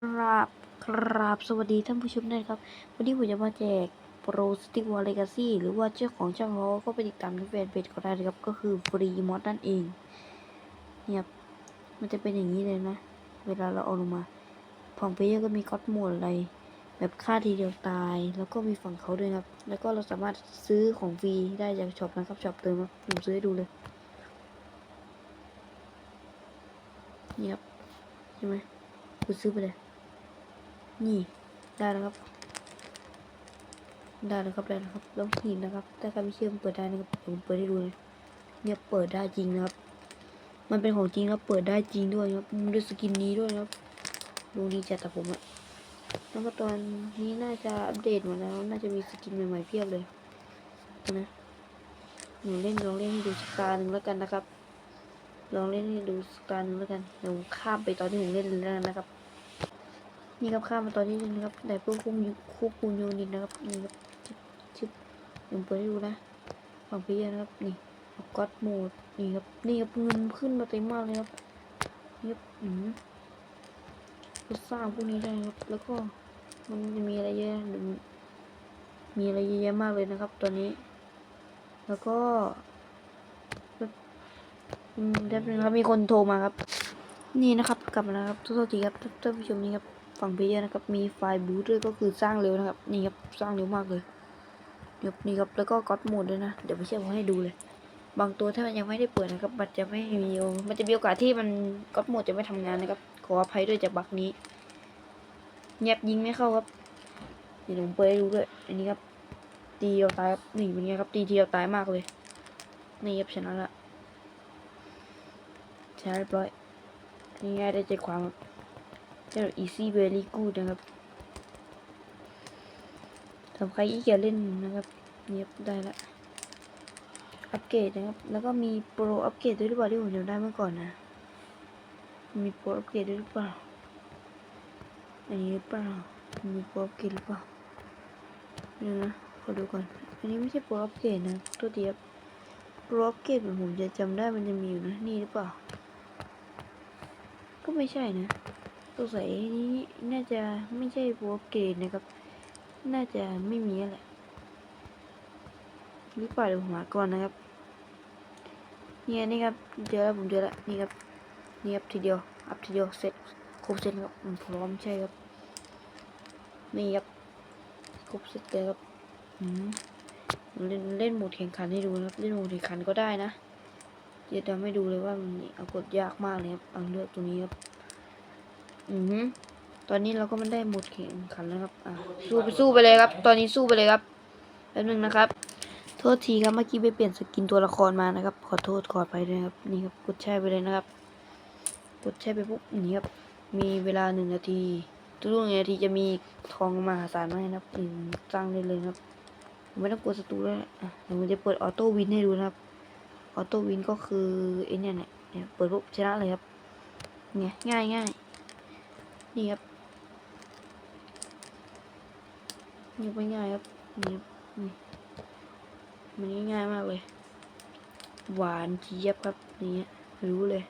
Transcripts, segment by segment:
ครับครับสวัสดีท่านผู้ชมด้วยครับ วันนี้ผมจะมาแจกโปรสติกวอลเลกาซี่หรือว่าเจ้าของช่างเขาก็ไปติดตามที่แฟนเพจเขาได้นะครับ ก็คือฟรีมอดนั่นเองเนี่ยครับมันจะเป็นอย่างนี้เลยนะ เวลาเราเอาลงมาฝั่งเพเยอร์ก็มีก็อดหมดอะไร แบบค่าทีเดียวตาย แล้วก็มีฝั่งเขาด้วยครับ แล้วก็เราสามารถซื้อของฟรีได้จากช็อปนะครับช็อปเติมครับผมซื้อให้ดูเลยนี่ครับใช่ไหมกูซื้อไปเลย นี่ได้แล้วครับ ได้แล้วครับได้แล้วครับแล้วหินนะครับ ถ้าใครไม่เชื่อมเปิดได้นะครับผมเปิดให้ดูเลยเนี่ยเปิดได้จริงนะครับ มันเป็นของจริงครับเปิดได้จริงด้วยครับมันด้วยสกินนี้ด้วยครับดูดีจัดแต่ผมอะแล้วก็ตอนนี้น่าจะอัปเดตมาแล้ว น่าจะมีสกินใหม่ๆเพียบเลยนะหนูเล่นลองเล่นให้ดูสกาหนึ่งแล้วกันนะครับ ลองเล่นให้ดูสกาหนึ่งแล้วกันเดี๋ยวข้ามไปตอนที่ผมเล่นแล้วนะครับ นี่ครับข้ามมาตอนนี้นะครับแต่เพื่อควบคุมควบคุมยูนิตนะครับนี่ครับชึบชึบผมเปิดให้ดูนะฝั่งพี่นะครับนี่ก็อดโหมดนี่ครับนี่ครับเงินขึ้นมาเต็มมากเลยครับนี่ครับอืมสร้างพวกนี้ได้ครับ แล้วก็มันจะมีอะไรเยอะมีอะไรเยอะแยะมากเลยนะครับ ตอนนี้ แล้วก็อืมแป๊บนึงครับมีคนโทรมาครับ นี่นะครับกลับมาแล้วครับทุกทีครับท่านผู้ชมนี่ครับ ฝั่งเพเยอร์นะครับ มีไฟล์บูตด้วยก็คือสร้างเร็วนะครับ นี่ครับ สร้างเร็วมากเลยนี่ครับนี่ครับ แล้วก็ก็อดโหมดด้วยนะ เดี๋ยวไปเชื่อมให้ดูเลย บางตัวถ้ามันยังไม่ได้เปิดนะครับ มันจะไม่มี มันจะมีโอกาสที่มันก็อดโหมดจะไม่ทำงานนะครับ ขออภัยด้วยจากบั๊กนี้เงียบยิงไม่เข้าครับเดี๋ยวผมเปิดให้ดูด้วย อันนี้ครับ ตีเดีตายครับนี่เป็นไงครับ ตีเดียวตายมากเลย นี่ครับชนะละชนะเรียบร้อยง่ายได้ใจความครับ เรียกว่า easy very good นะครับสำหรับใครที่เกียจเล่นนะครับเนียได้ละอัปเกรดนะครับ แล้วก็มีโปรอัปเกรดด้วยหรือเปล่าที่ผมจำได้เมื่อก่อนนะ มีโปรอัปเกรดด้วยหรือเปล่าอันนี้หรือเปล่า มีโปรอัปเกรดหรือเปล่าเดี๋ยวนะขอดูก่อน อันนี้ไม่ใช่โปรอัปเกรดนะตัวเดียวโปรอัปเกรดผมจะจำได้มันจะมีอยู่นะ นี่หรือเปล่า ก็ไม่ใช่นะ ตัวใสนี้น่าจะไม่ใช่โปรเกรดนะครับ น่าจะไม่มีแหละหรือเปล่าเดี๋ยวผมหาก่อนนะครับ เนี่ยนี่ครับเจอแล้วผมเจอแล้วนี่ครับนี่ครับทีเดียวอัพทีเดียวเสร็จครบเสร็จแล้วครับพร้อมใช่ครับนี่ครับครบเสร็จเลยครับอืมเล่นเล่นโหมดแข่งขันให้ดูนะครับ เล่นโหมดแข่งขันก็ได้นะจะทำให้ดูเลยว่ามันเอากดยากมากเลยครับเอาเลือกตัวนี้ครับ อือฮึตอนนี้เราก็มันได้หมดแข่งขันแล้วครับ อะ สู้ไปสู้ไปเลยครับ ตอนนี้สู้ไปเลยครับแป๊บนึงนะครับ โทษทีครับ เมื่อกี้ไปเปลี่ยนสกินตัวละครมานะครับ ขอโทษขอไปด้วยครับ นี่ครับ กดแช่ไปเลยนะครับ กดแช่ไปปุ๊บ นี่ครับ มีเวลาหนึ่งนาที ทุกหนึ่งนาทีจะมีทองมหาศาลมาให้นะครับสร้างได้เลยนะครับ ไม่ต้องกลัวศัตรูแล้วอะเดี๋ยวมันจะเปิดออโต้วินให้ดูนะครับ ออโต้วินก็คือไอ้เนี่ยเนี่ยเนี่ยเปิดปุ๊บชนะเลยครับ เนี่ยง่ายง่าย นี่ครับนี่ไม่ง่ายครับนี่ครับนี่มันง่ายมากเลย หวานเจี๊ยบครับนี่รู้เลย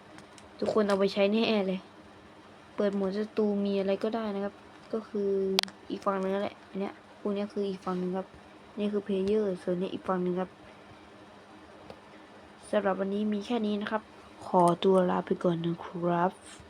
ทุกคนเอาไปใช้แน่เลย เปิดโหมดศัตรูมีอะไรก็ได้นะครับ ก็คืออีกฝั่งนึงแหละอันเนี้ยพวกนี้คืออีกฝั่งนึงครับ นี่คือเพลเยอร์ส่วนนี้อีกฝั่งนึงครับสำหรับวันนี้มีแค่นี้นะครับ ขอตัวลาไปก่อนนะครับ